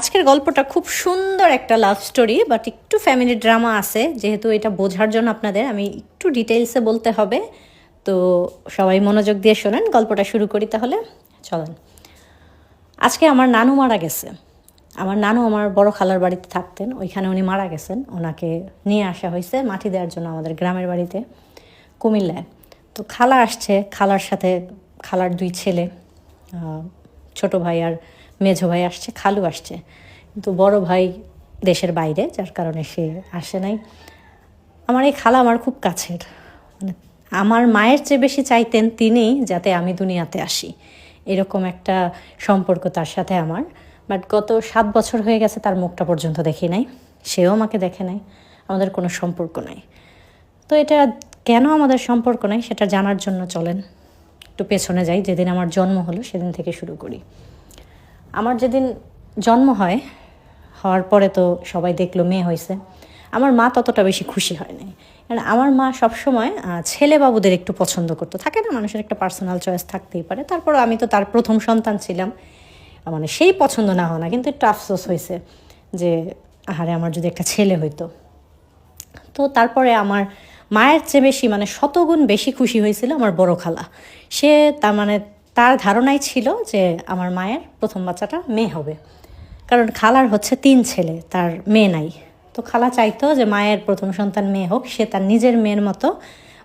আজকের গল্পটা খুব সুন্দর একটা লাভ স্টোরি বাট একটু ফ্যামিলি ড্রামা আছে। যেহেতু এটা বোঝার জন্য আপনাদের, আমি একটু ডিটেলসে বলতে হবে। তো সবাই মনোযোগ দিয়ে শোনেন, গল্পটা শুরু করি তাহলে। চলেন। আজকে আমার নানু মারা গেছে। আমার নানু আমার বড় খালার বাড়িতে থাকতেন। ওইখানে উনি মারা গেছেন। ওনাকে নিয়ে আসা হয়েছে মাটি দেওয়ার জন্য আমাদের গ্রামের বাড়িতে, কুমিল্লায়। তো খালা আসছে। খালার সাথে, খালার দুই ছেলে ছোট ভাই আর মেঝো ভাই আসছে, খালু আসছে। কিন্তু বড় ভাই দেশের বাইরে, যার কারণে সে আসে নাই। আমার এই খালা আমার খুব কাছের। মানে আমার মায়ের চেয়ে বেশি চাইতেন তিনি যাতে আমি দুনিয়াতে আসি। এরকম একটা সম্পর্ক তার সাথে আমার। বাট গত সাত বছর হয়ে গেছে তার মুখটা পর্যন্ত দেখি নাই। সেও আমাকে দেখে নাই। আমাদের কোনো সম্পর্ক নাই। তো এটা কেন আমাদের সম্পর্ক নাই সেটা জানার জন্য চলেন। একটু পেছনে যাই, যেদিন আমার জন্ম হলো সেদিন থেকে শুরু করি। আমার যেদিন জন্ম হয়, হওয়ার পরে তো সবাই দেখল মেয়ে হয়েছে। আমার মা ততটা বেশি খুশি হয়নি। কারণ আমার মা সবসময় ছেলে বাবুদের একটু পছন্দ করতো। থাকে না, মানুষের একটা পার্সোনাল চয়েস থাকতেই পারে। তারপর আমি তো তার প্রথম সন্তান ছিলাম। মানে সেই পছন্দ না হয় না, কিন্তু একটু আফসোস হয়েছে যে, আহারে, আমার যদি একটা ছেলে হইতো। তো তারপরে আমার মায়ের চেয়ে বেশি মানে শতগুণ বেশি খুশি হয়েছিল আমার বড় খালা। সে তার মানে তার ধারণাই ছিল যে আমার মায়ের প্রথম বাচ্চাটা মেয়ে হবে। কারণ খালার হচ্ছে তিন ছেলে, তার মেয়ে নাই। তো খালা চাইতো যে মায়ের প্রথম সন্তান মেয়ে হোক, সে তার নিজের মেয়ের মতো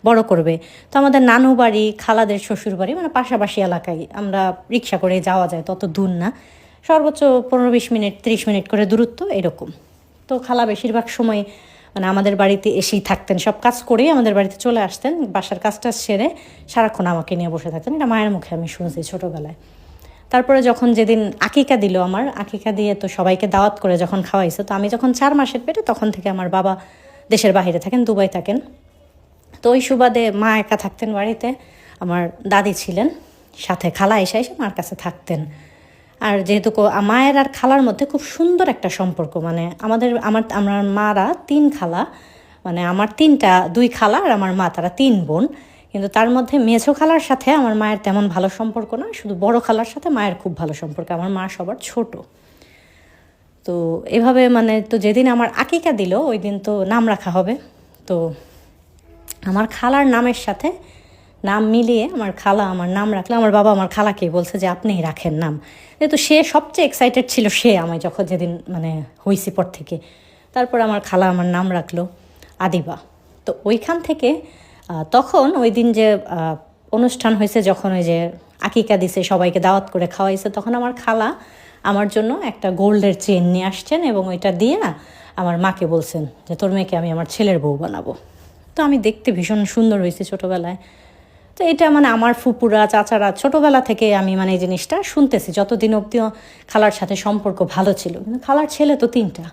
বড় করবে। তো আমাদের নানু বাড়ি, খালাদের শ্বশুর বাড়ি মানে পাশাপাশি এলাকায় আমরা রিক্সা করে যাওয়া যায়, তত দূর না। সর্বোচ্চ পনেরো বিশ মিনিট, ত্রিশ মিনিট করে দূরত্ব এরকম। তো খালা বেশিরভাগ সময় মানে আমাদের বাড়িতে এসেই থাকতেন, সব কাজ করেই আমাদের বাড়িতে চলে আসতেন, বাসার কাজটা সেরে সারাক্ষণ আমাকে নিয়ে বসে থাকতেন। এটা মায়ের মুখে আমি শুনছি ছোটোবেলায়। তারপরে যখন যেদিন আকিকা দিল আমার, আকিকা দিয়ে তো সবাইকে দাওয়াত করে যখন খাওয়াইছে, তো আমি যখন চার মাসের পেটে তখন থেকে আমার বাবা দেশের বাইরে থাকেন, দুবাই থাকেন। তো ওই সুবাদে মা একা থাকতেন বাড়িতে, আমার দাদি ছিলেন, সাথে খালা এসে এসে মার কাছে থাকতেন। আর যেহেতু মায়ের আর খালার মধ্যে খুব সুন্দর একটা সম্পর্ক মানে আমাদের, আমার আমার মারা তিন খালা মানে আমার তিনটা, দুই খালা আর আমার মা, তারা তিন বোন। কিন্তু তার মধ্যে মেঝো খালার সাথে আমার মায়ের তেমন ভালো সম্পর্ক না, শুধু বড় খালার সাথে মায়ের খুব ভালো সম্পর্ক, আমার মা সবার ছোট। তো এভাবে মানে তো যেদিন আমার আকিকা দিল, ওই দিন তো নাম রাখা হবে। তো আমার খালার নামের সাথে নাম মিলিয়ে আমার খালা আমার নাম রাখলে, আমার বাবা আমার খালাকেই বলছে যে আপনিই রাখেন নাম। যেহেতু সে সবচেয়ে এক্সাইটেড ছিল সে আমায় যখন যেদিন মানে হইছি পর থেকে। তারপর আমার খালা আমার নাম রাখল, আদিবা। তো ওইখান থেকে তখন ওই দিন যে অনুষ্ঠান হয়েছে যখন ওই যে আকিকা দিছে, সবাইকে দাওয়াত করে খাওয়াইছে, তখন আমার খালা আমার জন্য একটা গোল্ডের চেন নিয়ে আসছেন এবং ওইটা দিয়ে আমার মাকে বলছেন যে, তোর মেয়েকে আমি আমার ছেলের বউ বানাবো। তো আমি দেখতে ভীষণ সুন্দর হয়েছি ছোটোবেলায়। তো এটা মানে আমার ফুপুরা, চাচারা ছোটোবেলা থেকে আমি মানে এই জিনিসটা শুনতেছি। যতদিন অব্দি খালার সাথে সম্পর্ক ভালো ছিল। কিন্তু খালার ছেলে তো তিনটা।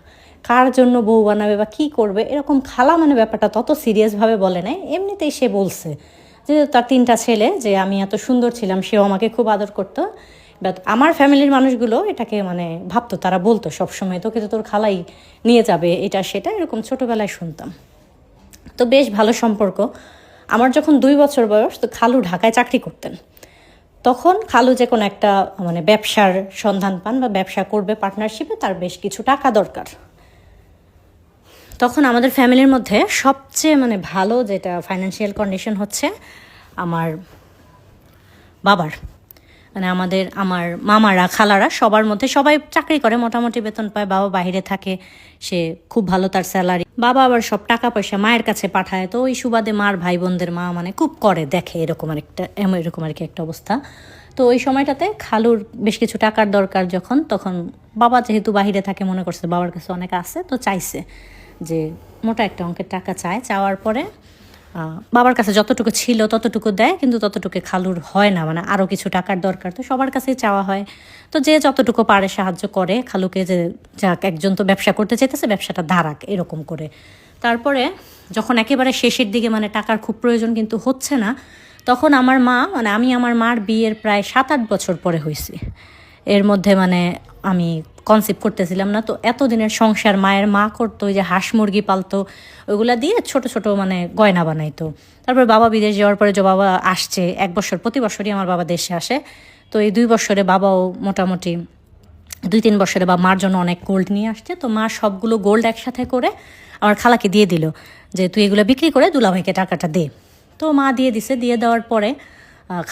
কার জন্য বউ বানাবে বা কী করবে, এরকম খালা মানে ব্যাপারটা তত সিরিয়াসভাবে বলে নাই। এমনিতেই সে বলছে যে তার তিনটা ছেলে, যে আমি এত সুন্দর ছিলাম, সেও আমাকে খুব আদর করতো। বাট আমার ফ্যামিলির মানুষগুলো এটাকে মানে ভাবতো, তারা বলতো সবসময়, তোকে তো তোর খালাই নিয়ে যাবে, এটা সেটা, এরকম ছোটোবেলায় শুনতাম। তো বেশ ভালো সম্পর্ক। আমার যখন দুই বছর বয়স, তো খালু ঢাকায় চাকরি করতেন। তখন খালু যে কোনো একটা মানে ব্যবসার সন্ধান পান বা ব্যবসা করবে পার্টনারশিপে তার বেশ কিছু টাকা দরকার। তখন আমাদের ফ্যামিলির মধ্যে সবচেয়ে মানে ভালো যেটা ফাইন্যান্সিয়াল কন্ডিশন হচ্ছে, আমার বাবার। মানে আমাদের, আমার মামারা, খালারা সবার মধ্যে সবাই চাকরি করে, মোটামুটি বেতন পায়, বাবা বাইরে থাকে, সে খুব ভালো তার স্যালারি বাবা আবার সব টাকা পয়সা মায়ের কাছে পাঠায়, তো ওই সুবাদে মার ভাই বোনদের মা মানে খুব করে, দেখে এরকম আর একটা এমন এরকম আর কি একটা অবস্থা। তো ওই সময়টাতে খালুর বেশ কিছু টাকার দরকার যখন, তখন বাবা যেহেতু বাইরে থাকে, মনে করছে বাবার কাছে অনেক আছে, তো চাইছে যে মোটা একটা অঙ্কের টাকা চায়। চাওয়ার পরে বাবার কাছে যতটুকু ছিল ততটুকু দেয়, কিন্তু ততটুকু খালুর হয় না মানে আরও কিছু টাকার দরকার। তো সবার কাছেই চাওয়া হয়। তো যে যতটুকু পারে সাহায্য করে খালুকে যে যাক, একজন তো ব্যবসা করতে চাইতেছে, ব্যবসাটা ধারাক এরকম করে। তারপরে যখন একেবারে শেষের দিকে মানে টাকার খুব প্রয়োজন কিন্তু হচ্ছে না, তখন আমার মা মানে আমি আমার মার বিয়ের প্রায় সাত আট বছর পরে হয়েছি এর মধ্যে মানে আমি কনসেপ্ট করতেছিলাম না, তো এতদিনের সংসার, মায়ের মা করতো, ওই যে হাঁস মুরগি পালতো, ওইগুলা দিয়ে ছোট ছোট মানে গয়না বানাইতো। তারপর বাবা বিদেশ যাওয়ার পরে যে বাবা আসছে, এক বছর, প্রতি বছরই আমার বাবা দেশে আসে। তো এই দুই বছরে বাবাও মোটামুটি দুই তিন বছরে বা মার জন্য অনেক গোল্ড নিয়ে আসছে। তো মা সবগুলো গোল্ড একসাথে করে আমার খালাকে দিয়ে দিল যে, তুই এগুলো বিক্রি করে দুলাভাইকে টাকাটা দে। তো মা দিয়ে দিছে, দিয়ে দেওয়ার পরে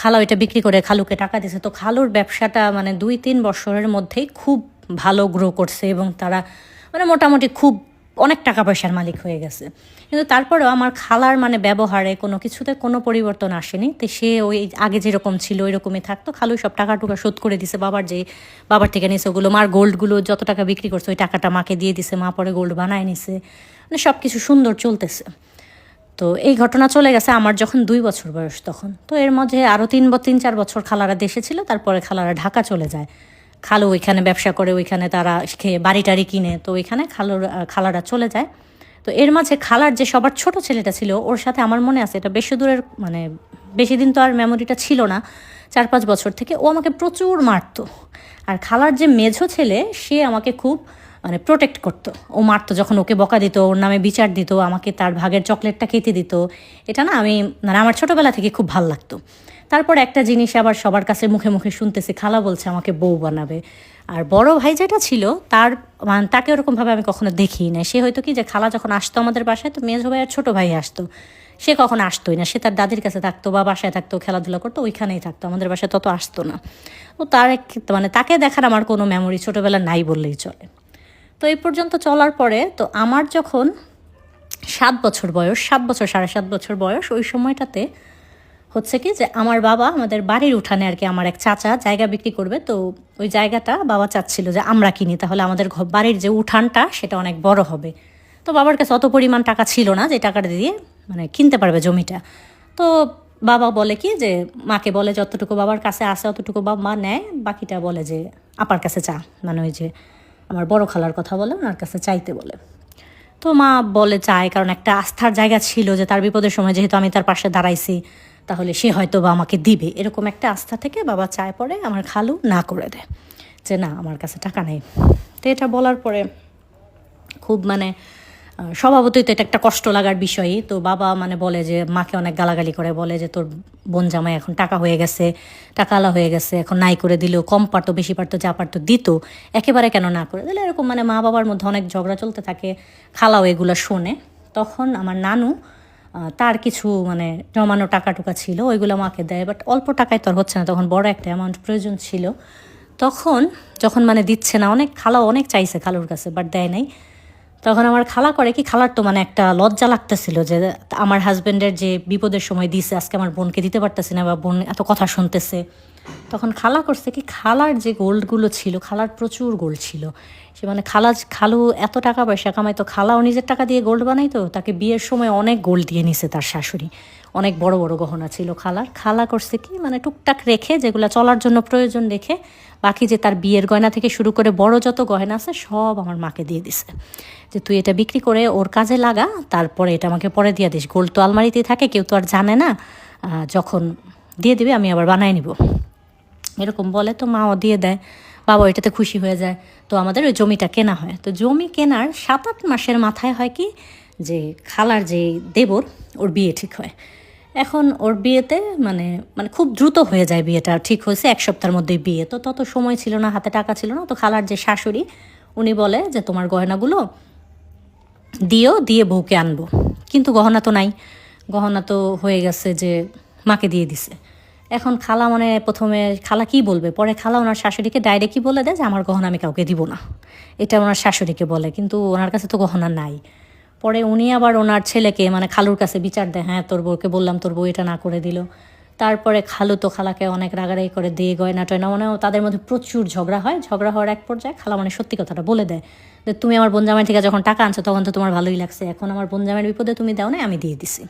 খালা ওইটা বিক্রি করে খালুকে টাকা দিছে তো খালুর ব্যবসাটা মানে দুই তিন বছরের মধ্যেই খুব ভালো গ্রো করছে এবং তারা মানে মোটামুটি খুব অনেক টাকা পয়সার মালিক হয়ে গেছে। কিন্তু তারপরেও আমার খালার মানে ব্যবহারে কোনো কিছুতে কোনো পরিবর্তন আসেনি। তো সে ওই আগে যেরকম ছিল ওই রকমই থাকতো। খালু সব টাকা টুকা শোধ করে দিছে, বাবার যে বাবার থেকে নিছে ওগুলো, মার গোল্ডগুলো যত টাকা বিক্রি করছে ওই টাকাটা মাকে দিয়ে দিছে, মা পরে গোল্ড বানায় নিছে। মানে সব কিছু সুন্দর চলতেছে। তো এই ঘটনা চলে গেছে আমার যখন দুই বছর বয়স তখন। তো এর মধ্যে আরও তিন তিন চার বছর খালারা দেশে ছিল, তারপরে খালারা ঢাকা চলে যায়। খালু ওইখানে ব্যবসা করে, ওইখানে তারা খেয়ে বাড়ি টাড়ি কিনে, তো ওইখানে খালুর খালারা চলে যায়। তো এর মাঝে খালার যে সবার ছোট ছেলেটা ছিল, ওর সাথে আমার মনে আছে, এটা বেশি দূরের মানে বেশি দিন তো আর মেমোরিটা ছিল না, চার পাঁচ বছর থেকে, ও আমাকে প্রচুর মারতো। আর খালার যে মেঝো ছেলে, সে আমাকে খুব মানে প্রোটেক্ট করতো। ও মারতো, যখন ওকে বকা দিত, ওর নামে বিচার দিত, আমাকে তার ভাগের চকলেটটা খেতে দিত। এটা না আমি মানে আমার ছোটোবেলা থেকে খুব ভালো লাগতো। তারপর একটা জিনিস আবার সবার কাছে মুখে মুখে শুনতেছি, খালা বলছে আমাকে বউ বানাবে। আর বড় ভাই যেটা ছিল, তার মানে তাকে ওরকমভাবে আমি কখনো দেখি না সে হয়তো কি যে খালা যখন আসতো আমাদের বাসায়, তো মেজো ভাই আর ছোটো ভাই আসতো। সে কখনো আসতোই না। সে তার দাদির কাছে থাকতো বা বাসায় থাকতো, খেলাধুলা করতো, ওইখানেই থাকতো। আমাদের বাসায় তত আসতো না। ও তার এক মানে তাকে দেখার আমার কোনো মেমোরি ছোটোবেলা নাই বললেই চলে। তো এই পর্যন্ত চলার পরে, তো আমার যখন সাত বছর বয়স, সাত বছর, সাড়ে সাত বছর বয়স, ওই সময়টাতে হচ্ছে কি যে আমার বাবা আমাদের বাড়ির উঠানে আর কি আমার এক চাচা জায়গা বিক্রি করবে, তো ওই জায়গাটা বাবা চাচ্ছিল যে আমরা কিনি, তাহলে আমাদের বাড়ির যে উঠানটা সেটা অনেক বড় হবে। তো বাবার কাছে অত পরিমাণ টাকা ছিল না যে টাকাটা দিয়ে মানে কিনতে পারবে জমিটা। তো বাবা বলে কি যে, মাকে বলে যতটুকু বাবার কাছে আসে অতটুকু বাবা মা নেয়, বাকিটা বলে যে, আপার কাছে চা মানে ওই যে আমার বড় খালার কথা বলে, ওনার কাছে চাইতে বলে। তো মা বলে চায়, কারণ একটা আস্থার জায়গা ছিল যে তার বিপদের সময় যেহেতু আমি তার পাশে দাঁড়াইছি, তাহলে সে হয়তো বা আমাকে দিবে। এরকম একটা আস্থা থেকে বাবা চায় পরে আমার খালু না করে দেয় যে না, আমার কাছে টাকা নেই। তো এটা বলার পরে খুব মানে স্বভাবতই তো এটা একটা কষ্ট লাগার বিষয়ই। তো বাবা মানে বলে যে, মাকে অনেক গালাগালি করে, বলে যে, তোর বোন জামাই এখন টাকা হয়ে গেছে টাকালা হয়ে গেছে, এখন নাই করে দিলেও কম পারতো, বেশি পারতো, যা পারতো দিত, একেবারে কেন না করে? দিলে এরকম মানে মা বাবার মধ্যে অনেক ঝগড়া চলতে থাকে, খালাও এগুলো শোনে। তখন আমার নানু তার কিছু মানে জমানো টাকা টুকা ছিল, ওইগুলো মাকে দেয় বাট অল্প টাকায় তো আর হচ্ছে না, তখন বড় একটা অ্যামাউন্ট প্রয়োজন ছিল। তখন যখন মানে দিচ্ছে না, অনেক, খালাও অনেক চাইছে খালুর কাছে বাট দেয় নাই। তখন আমার খালা করে কি, খালার তো মানে একটা লজ্জা লাগতেছিল যে আমার হাজব্যান্ডের যে বিপদের সময় দিছে, আজকে আমার বোনকে দিতে পারতেছি না বা বোন এত কথা শুনতেছে। তখন খালা করছে কি, খালার যে গোল্ডগুলো ছিল, খালার প্রচুর গোল্ড ছিল। সে মানে খালা খালু এত টাকা পয়সা কামাইতো খালাও নিজের টাকা দিয়ে গোল্ড বানাইতো, তাকে বিয়ের সময় অনেক গোল্ড দিয়ে নিছে তার শাশুড়ি। অনেক বড় বড় গহনা ছিল খালার। খালা করছে কি মানে টুকটাক রেখে যেগুলো চলার জন্য প্রয়োজন রেখে বাকি যে তার বিয়ের গয়না থেকে শুরু করে বড় যত গয়না আছে সব আমার মাকে দিয়ে দিছে। যে তুই এটা বিক্রি করে ওর কাজে লাগা, তারপরে এটা আমাকে পরে দিয়ে দিস। গোল্ড তো আলমারিতেই থাকে, কেউ তো আর জানে না যখন দিয়ে দিবে আমি আবার বানাই নিব। এরকম বলে তো মাও দিয়ে দেয় বাবা এটাতে খুশি হয়ে যায়। তো আমাদের ওই জমিটা কেনা হয়। তো জমি কেনার সাত আট মাসের মাথায় হয় কি, যে খালার যে দেবর, ওর বিয়ে ঠিক হয়। এখন ওর বিয়েতে মানে মানে খুব দ্রুত হয়ে যায় বিয়েটা, ঠিক হয়েছে এক সপ্তাহের মধ্যেই বিয়ে। তো তত সময় ছিল না, হাতে টাকা ছিল না। তো খালার যে শাশুড়ি, উনি বলে যে, তোমার গয়নাগুলো দিও, দিয়ে বউকে আনব। কিন্তু গহনা তো নাই। গহনা তো হয়ে গেছে যে, মাকে দিয়ে দিছে। এখন খালা মানে প্রথমে খালা কি বলবে? পরে খালা ওনার শাশুড়িকে ডাইরেক্টই বলে দেয় যে, আমার গহনা আমি কাউকে দিব না। এটা ওনার শাশুড়িকে বলে, কিন্তু ওনার কাছে তো গহনা নাই। পরে উনি আবার ওনার ছেলেকে মানে খালুর কাছে বিচার দেয় হ্যাঁ তোর বউকে বললাম, তোর বউ এটা না করে দিল। তারপরে খালু তো খালাকে অনেক রাগারাগি করে, দিয়ে গয়না টয়না মানে তাদের মধ্যে প্রচুর ঝগড়া হয়। ঝগড়া হওয়ার এক পর্যায়ে খালা মানে সত্যি কথাটা বলে দেয় যে, তুমি আমার বোন জামাই থেকে যখন টাকা আনছো, তখন তো তোমার ভালোই লাগছে। এখন আমার বোন জামাইয়ের বিপদে তুমি দাও না আমি দিয়ে দিছি।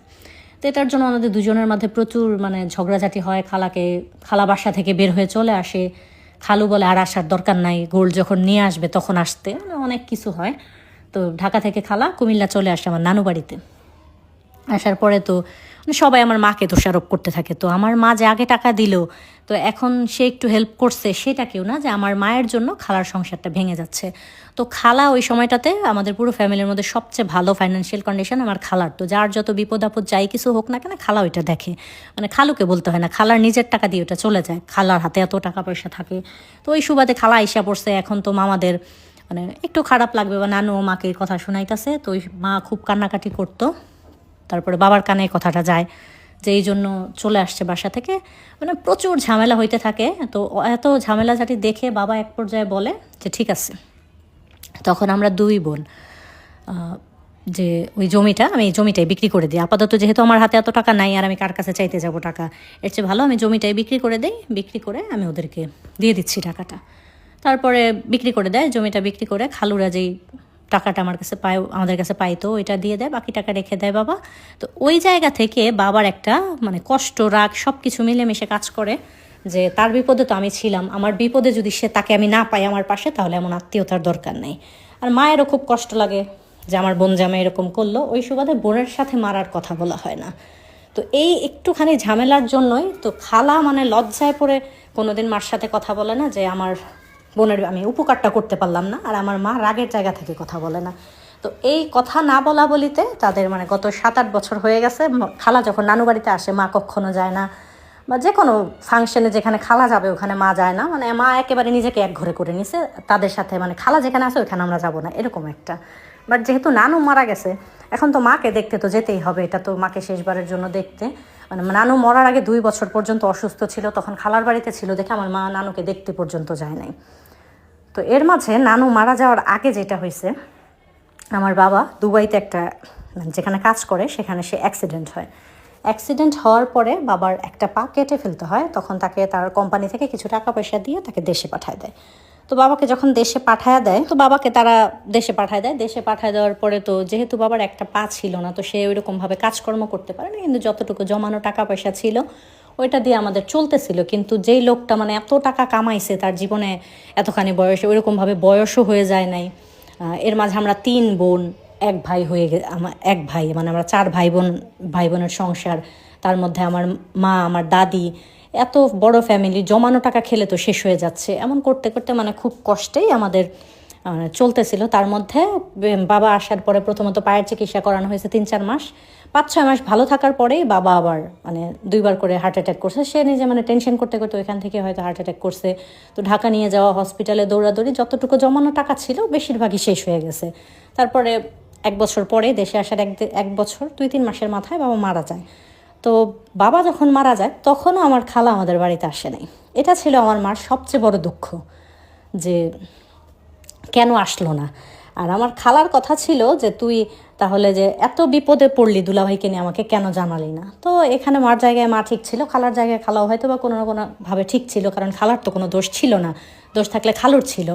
তো এটার জন্য আমাদের দুজনের মধ্যে প্রচুর মানে ঝগড়াঝাটি হয়। খালাকে, খালা বাসা থেকে বের হয়ে চলে আসে। খালু বলে, আর আসার দরকার নাই। গোল্ড যখন নিয়ে আসবে, তখন আসতে। মানে অনেক কিছু হয়। তো ঢাকা থেকে খালা কুমিল্লা চলে আসে আমার নানু বাড়িতে। আসার পরে তো মানে সবাই আমার মাকে দোষারোপ করতে থাকে। তো আমার মা যে আগে টাকা দিল তো এখন সে একটু হেল্প করছে, সেটা কেউ না যে আমার মায়ের জন্য খালার সংসারটা ভেঙে যাচ্ছে। তো খালা ওই সময়টাতে আমাদের পুরো ফ্যামিলির মধ্যে সবচেয়ে ভালো ফাইন্যান্সিয়াল কন্ডিশন আমার খালার। তো যার যত বিপদ আপদ যাই কিছু হোক না কেন খালা ওইটা দেখে। মানে খালুকে বলতে হয় না, খালার নিজের টাকা দিয়ে ওটা চলে যায়। খালার হাতে এত টাকা পয়সা থাকে। তো ওই সুবাদে খালা আইসা পড়ছে, এখন তো মামাদের মানে একটু খারাপ লাগবে বা নানু মাকে কথা শোনাইতেছে। তো ওই মা খুব কান্নাকাটি করতো। তারপরে বাবার কানে কথাটা যায়। যে এই জন্য চলে আসছে বাসা থেকে। মানে প্রচুর ঝামেলা হইতে থাকে। তো এত ঝামেলা ঝাঁটি দেখে বাবা এক পর্যায়ে বলে যে, ঠিক আছে। তখন আমরা দুই বোন যে ওই জমিটা আমি জমিটাই বিক্রি করে দিই। আপাতত যেহেতু আমার হাতে এত টাকা নাই, আর আমি কার কাছে চাইতে যাব টাকা? এর চেয়ে ভালো আমি জমিটাই বিক্রি করে দেই। বিক্রি করে আমি ওদেরকে দিয়ে দিচ্ছি টাকাটা। তারপরে বিক্রি করে দেয়। জমিটা বিক্রি করে খালুরা যেই টাকাটা আমার কাছে পায়, আমাদের কাছে পাই তো ওইটা দিয়ে দেয়, বাকি টাকা রেখে দেয় বাবা। তো ওই জায়গা থেকে বাবার একটা মানে কষ্ট, রাগ সব কিছু মিলেমিশে কাজ করে যে তার বিপদে তো আমি ছিলাম। আমার বিপদে যদি সে তাকে আমি না পাই আমার পাশে, তাহলে এমন আত্মীয়তার দরকার নেই। আর মায়েরও খুব কষ্ট লাগে যে আমার বোন জামা এরকম করল, ওই সুবাদে বোনের সাথে মারার কথা বলা হয় না। তো এই একটুখানি ঝামেলার জন্যই তো খালা মানে লজ্জায় পড়ে কোনোদিন মার সাথে কথা বলে না যে আমার বোনের, আমি উপকারটা করতে পারলাম না, আর আমার মা রাগের জায়গা থেকে কথা বলে না। তো এই কথা না বলা বলিতে তাদের মানে গত সাত আট বছর হয়ে গেছে খালা যখন নানু বাড়িতে আসে, মা কখনো যায় না, বা যে কোনো ফাংশনে যেখানে খালা যাবে, ওখানে মা যায় না মানে মা একেবারে নিজেকে এক ঘরে করে নিছে, তাদের সাথে মানে খালা যেখানে আছে ওখানে আমরা যাব না, এরকম একটা। বাট যেহেতু নানু মারা গেছে, এখন তো মাকে দেখতে তো যেতেই হবে, এটা তো মাকে শেষবারের জন্য দেখতে। মানে নানু মরার আগে দুই বছর পর্যন্ত অসুস্থ ছিল, তখন খালার বাড়িতে ছিল দেখে আমার মা নানুকে দেখতে পর্যন্ত যায় নাই। তো এর মাঝে নানু মারা যাওয়ার আগে যেটা হয়েছে, আমার বাবা দুবাইতে একটা মানে যেখানে কাজ করে সেখানে সে অ্যাক্সিডেন্ট হয়। অ্যাক্সিডেন্ট হওয়ার পরে বাবার একটা পা কেটে ফেলতে হয়, তখন তাকে তার কোম্পানি থেকে কিছু টাকা পয়সা দিয়ে তাকে দেশে পাঠায় দেয়। তো বাবাকে যখন দেশে পাঠায় দেয়, তো বাবাকে তারা দেশে পাঠায় দেয়। দেশে পাঠায় দেওয়ার পরে তো যেহেতু বাবার একটা পা ছিল না, তো সে ওইরকমভাবে কাজকর্ম করতে পারে কিন্তু যতটুকু জমানো টাকা পয়সা ছিল, ওইটা দিয়ে আমাদের চলতেছিল। কিন্তু যেই লোকটা মানে এত টাকা কামাইছে, তার জীবনে এতখানি বয়সে, ওইরকমভাবে বয়সও হয়ে যায় নাই। এর মাঝে আমরা তিন বোন, এক ভাই হয়ে গে আমার এক ভাই মানে আমরা চার ভাই বোন, ভাই বোনের সংসার। তার মধ্যে আমার মা, আমার দাদি এত বড় ফ্যামিলি জমানো টাকা খেলে তো শেষ হয়ে যাচ্ছে। এমন করতে করতে মানে খুব কষ্টেই আমাদের আহ, চলতেছিল। তার মধ্যে বাবা আসার পরে প্রথমত পায়ের চিকিৎসা করানো হয়েছে তিন চার মাস। পাঁচ ছয় মাস ভালো থাকার পরেই বাবা আবার মানে দুইবার করে হার্ট অ্যাটাক করছে। সে নিজে মানে টেনশন করতে করতে ওইখান থেকে হয়তো হার্ট অ্যাটাক করছে। তো ঢাকা নিয়ে যাওয়া হসপিটালে দৌড়াদৌড়ি যতটুকু জমানো টাকা ছিল বেশিরভাগই শেষ হয়ে গেছে। তারপরে এক বছর পরে দেশে আসার এক এক বছর দুই তিন মাসের মাথায় বাবা মারা যায়। তো বাবা যখন মারা যায়, তখনও আমার খালা আমাদের বাড়িতে আসে নাই। এটা ছিল আমার মার সবচেয়ে বড় দুঃখ, যে কেন আসলো না। আর আমার খালার কথা ছিল যে, তুই তাহলে যে এত বিপদে পড়লি দুলাভাইকে নিয়ে, আমাকে কেন জানালি না? তো এখানে মার জায়গায় মা ঠিক ছিল, খালার জায়গায় খালাও হয়তো বা কোনো না কোনোভাবে ঠিক ছিল, কারণ খালার তো কোনো দোষ ছিল না। দোষ থাকলে খালুর ছিল।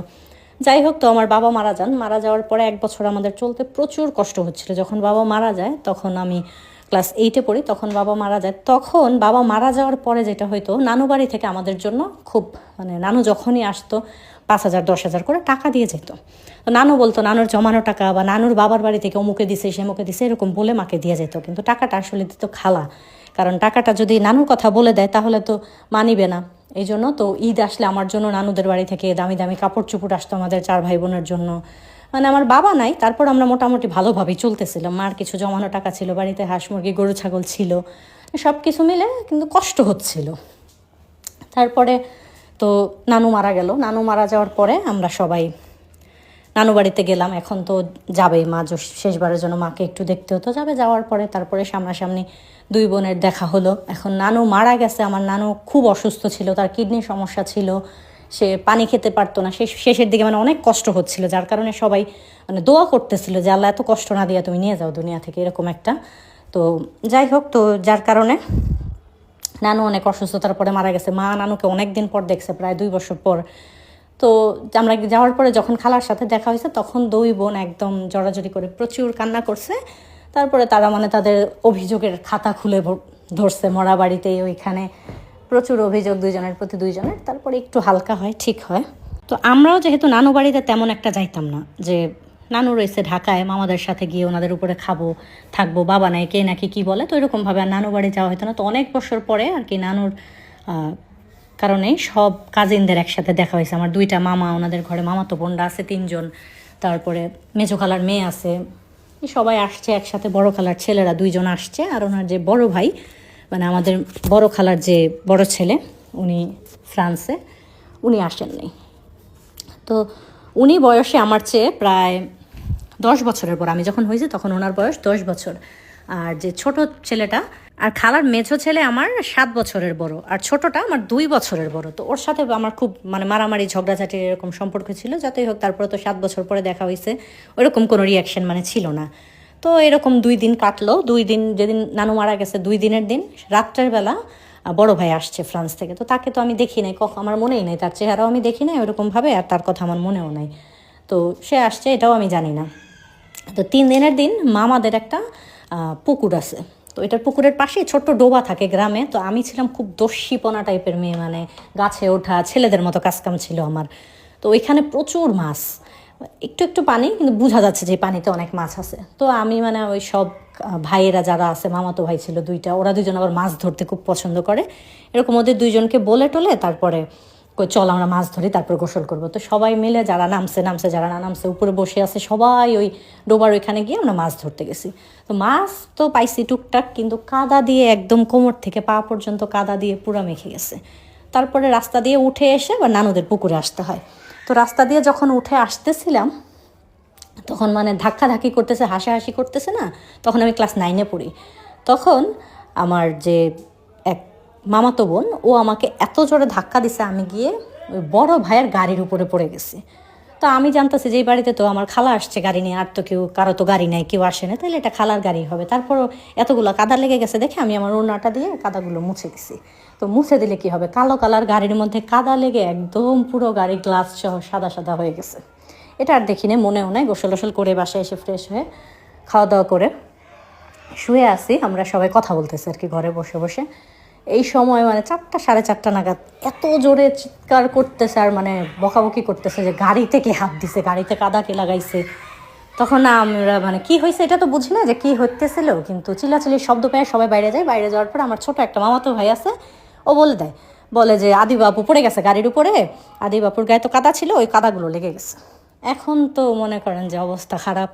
যাই হোক, তো আমার বাবা মারা যান। মারা যাওয়ার পরে এক বছর আমাদের চলতে প্রচুর কষ্ট হচ্ছিল। যখন বাবা মারা যায়, তখন আমি ক্লাস এইটে পড়ি, তখন বাবা মারা যায়। তখন বাবা মারা যাওয়ার পরে যেটা হয়তো নানু বাড়ি থেকে আমাদের জন্য খুব মানে নানু যখনই আসতো, পাঁচ হাজার, দশ হাজার করে টাকা দিয়ে যেত। তো নানু বলতো, নানুর জমানো টাকা বা নানুর বাবার বাড়ি থেকে অমুকে দিছে, সে মুখে দিছে, এরকম বলে মাকে দিয়ে যেত। কিন্তু টাকাটা আসলে দিত খালা। কারণ টাকাটা যদি নানুর কথা বলে দেয়, তাহলে তো মানিবে না। এই জন্য তো ঈদ আসলে আমার জন্য, নানুদের বাড়ি থেকে দামি দামি কাপড় চুপড় আসতো আমাদের চার ভাই বোনের জন্য। মানে আমার বাবা নাই, তারপর আমরা মোটামুটি ভালোভাবেই চলতেছিলাম। মার কিছু জমানো টাকা ছিল, বাড়িতে হাঁস মুরগি, গরু, ছাগল ছিল। সব কিছু মিলে কিন্তু কষ্ট হচ্ছিল। তারপরে তো নানু মারা গেল। নানু মারা যাওয়ার পরে আমরা সবাই নানু বাড়িতে গেলাম। এখন তো যাবেই মা শেষবারের জন্য মাকে একটু দেখতে হতো। যাবে যাওয়ার পরে তারপরে সামনাসামনি দুই বোনের দেখা হলো। এখন নানু মারা গেছে। আমার নানু খুব অসুস্থ ছিল, তার কিডনির সমস্যা ছিল। সে পানি খেতে পারতো না। শেষ শেষের দিকে মানে অনেক কষ্ট হচ্ছিল, যার কারণে সবাই মানে দোয়া করতেছিল যে, আল্লাহ, এত কষ্ট না দিয়ে তুমি নিয়ে যাও দুনিয়া থেকে, এরকম একটা। তো যাই হোক, তো যার কারণে নানু অনেক অসুস্থতার পরে মারা গেছে। মা নানুকে অনেক দিন পর দেখছে, প্রায় দুই বছর পর। তো আমরা যাওয়ার পরে যখন খালার সাথে দেখা হয়েছে, তখন দুই বোন একদম জড়াজড়ি করে প্রচুর কান্না করছে। তারপরে তারা মানে তাদের অভিযোগের খাতা খুলে ধরছে, মরা বাড়িতে ওইখানে। প্রচুর অভিযোগ দুইজনের প্রতি দুইজনের, তারপরে একটু হালকা হয়, ঠিক হয়। তো আমরাও যেহেতু নানু বাড়িতে তেমন একটা যাইতাম না, যে নানু রয়েছে ঢাকায়, মামাদের সাথে গিয়ে ওনাদের উপরে খাব, থাকব, বাবা নাই, কে নাকি কি বলে, তো এরকমভাবে আর নানু বাড়ি যাওয়া হতো না। তো অনেক বছর পরে আর কি নানুর কারণে সব কাজিনদের একসাথে দেখা হয়েছে। আমার দুইটা মামা, ওনাদের ঘরে মামাতো বোনরা আছে, তিনজন। তারপরে মেজো খালার মেয়ে আছে। সবাই আসছে একসাথে, বড় খালার ছেলেরা দুইজন আসছে, আর ওনার যে বড় ভাই মানে আমাদের বড় খালার যে বড় ছেলে, উনি ফ্রান্সে, উনি আসেননি। তো উনি বয়সে আমার চেয়ে প্রায় দশ বছরের পর আমি যখন হয়েছি তখন ওনার বয়স দশ বছর। আর যে ছোট ছেলেটা, আর খালার মেঝো ছেলে আমার সাত বছরের বড়। আর ছোটটা আমার দুই বছরের বড়। তো ওর সাথে আমার খুব মানে মারামারি ঝগড়াঝাটির এরকম সম্পর্ক ছিল। যতই হোক, তারপরে তো সাত বছর পরে দেখা হয়েছে ওইরকম কোনো রিয়াকশন মানে ছিল না। তো এরকম দুই দিন কাটলো। দুই দিন যেদিন নানু মারা গেছে, দুই দিনের দিন, রাত্রের বেলা বড় ভাই আসছে ফ্রান্স থেকে। তো তাকে তো আমি দেখি নাই কখন আমার মনেই নেই, তার চেহারাও আমি দেখি নাই ওরকমভাবে, আর তার কথা আমার মনেও নাই। তো সে আসছে, এটাও আমি জানি না। তো তিন দিনের দিন মামাদের একটা পুকুর আছে। তো এটার পুকুরের পাশে ছোট্ট ডোবা থাকে গ্রামে। তো আমি ছিলাম খুব দস্যিপনা টাইপের মেয়ে মানে গাছে ওঠা, ছেলেদের মতো কাজকাম ছিল আমার। তো ওইখানে প্রচুর মাছ। একটু একটু পানি, কিন্তু বোঝা যাচ্ছে যে পানিতে অনেক মাছ আছে। তো আমি মানে ওই সব ভাইয়েরা যারা আছে, মামাতো ভাই ছিল দুইটা, ওরা দুজন আবার মাছ ধরতে খুব পছন্দ করে। এরকম ওদের দুইজনকে বলে টলে, তারপরে চল আমরা মাছ ধরি, তারপর গোসল করব। তো সবাই মিলে যারা নামছে নামছে, যারা না নামছে, উপরে বসে আছে সবাই ওই ডোবার ওইখানে গিয়ে আমরা মাছ ধরতে গেছি। তো মাছ তো পাইছি টুকটাক, কিন্তু কাদা দিয়ে একদম কোমর থেকে পা পর্যন্ত কাদা দিয়ে পুরা মেখে গেছে। তারপরে রাস্তা দিয়ে উঠে এসে আবার নানুদের পুকুরে আসতে হয়। তো রাস্তা দিয়ে যখন উঠে আসতেছিলাম, তখন মানে ধাক্কাধাক্কি করতেছে, হাসাহাসি করতেছে না, তখন আমি ক্লাস নাইনে পড়ি। তখন আমার যে এক মামাতো বোন, ও আমাকে এত জোরে ধাক্কা দিছে, আমি গিয়ে ওই বড় ভাইয়ের গাড়ির উপরে পড়ে গেছি। তো আমি জানতেছি যে এই বাড়িতে তো আমার খালা আসছে গাড়ি নিয়ে, আর তো কেউ, কারও তো গাড়ি নাই, কেউ আসে না। তাহলে এটা খালার গাড়ি হবে। তারপর এতগুলো কাদা লেগে গেছে দেখে আমি আমার ওনাটা দিয়ে কাদাগুলো মুছে দিছি। তো মুছে দিলে কি হবে? কালো কালার গাড়ির মধ্যে কাদা লেগে একদম পুরো গাড়ি গ্লাস সহ সাদা সাদা হয়ে গেছে। এটা আর দেখি না মনেও নাই। গোসল গোসল করে বাসায় এসে ফ্রেশ হয়ে খাওয়া দাওয়া করে শুয়ে আছি। আমরা সবাই কথা বলতেছি আর কি, ঘরে বসে বসে। এই সময় মানে চারটা, সাড়ে চারটা নাগাদ এত জোরে চিৎকার করতেছে আর মানে বকাবকি করতেছে যে গাড়িতে কে হাত দিছে, গাড়িতে কাদা কে লাগাইছে। তখন আমরা মানে কি হয়েছে এটা তো বুঝি না যে কি হইতেছিল, কিন্তু চিল্লাচিল্লির শব্দ পেয়ে সবাই বাইরে যায়। বাইরে যাওয়ার পর আমার ছোট একটা মামাতো ভাই আছে, ও বলে দেয়, বলে যে, আদি বাপু পড়ে গেছে গাড়ির উপরে। আদি বাপুর গায়ে তো কাদা ছিল, ওই কাদাগুলো লেগে গেছে। এখন তো মনে করেন যে অবস্থা খারাপ।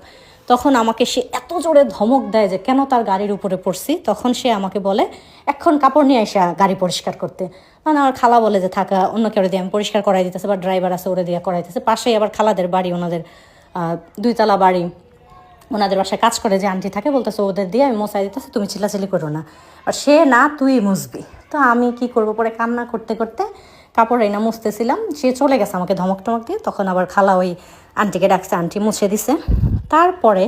তখন আমাকে সে এত জোরে ধমক দেয় যে, কেন তার গাড়ির উপরে পড়ছি? তখন সে আমাকে বলে, এখন কাপড় নিয়ে এসে গাড়ি পরিষ্কার করতে। মানে আমার খালা বলে যে, থাকা, অন্য কেউ দিয়ে আমি পরিষ্কার করাই দিতেছে বা ড্রাইভার আছে ওরে দিয়ে করাইতেছে, পাশেই আবার খালাদের বাড়ি, ওনাদের দুইতলা বাড়ি। ওনাদের বাসায় কাজ করে যে আন্টি থাকে, বলতেছে, ওদের দিয়ে আমি মশাই দিতেছে, তুমি চিল্লাচিল্লি করো না। আর সে, না, তুই মুসবি তো আমি কি করব পরে কান্না করতে করতে কাপড় এনে মুছতেছিলাম। সে চলে গেছে আমাকে ধমক টমক দিয়ে। তখন আবার খালা ওই আন্টিকে ডাকছে, আন্টি মুছে দিছে। তারপরে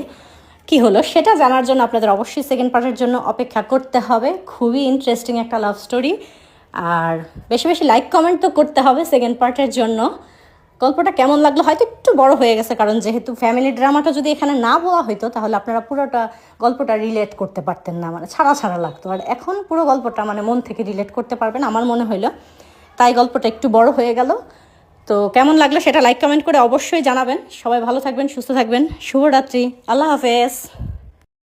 কি হলো সেটা জানার জন্য আপনাদের অবশ্যই সেকেন্ড পার্টের জন্য অপেক্ষা করতে হবে। খুবই ইন্টারেস্টিং একটা লাভ স্টোরি আর বেশি বেশি লাইক কমেন্ট তো করতে হবে সেকেন্ড পার্টের জন্য। গল্পটা কেমন লাগল? হয়তো একটু বড় হয়ে গেছে, কারণ যেহেতু ফ্যামিলি ড্রামাটা যদি এখানে না বলা হতো তাহলে আপনারা পুরোটা গল্পটা রিলেট করতে পারতেন না মানে ছাড়া ছাড়া লাগতো। আর এখন পুরো গল্পটা মানে মন থেকে রিলেট করতে পারবেন, আমার মনে হইল। তাই গল্পটা একটু বড় হয়ে গেল। তো কেমন লাগল সেটা লাইক কমেন্ট করে অবশ্যই জানাবেন। সবাই ভালো থাকবেন, সুস্থ থাকবেন। শুভরাত্রি। আল্লাহ হাফেজ।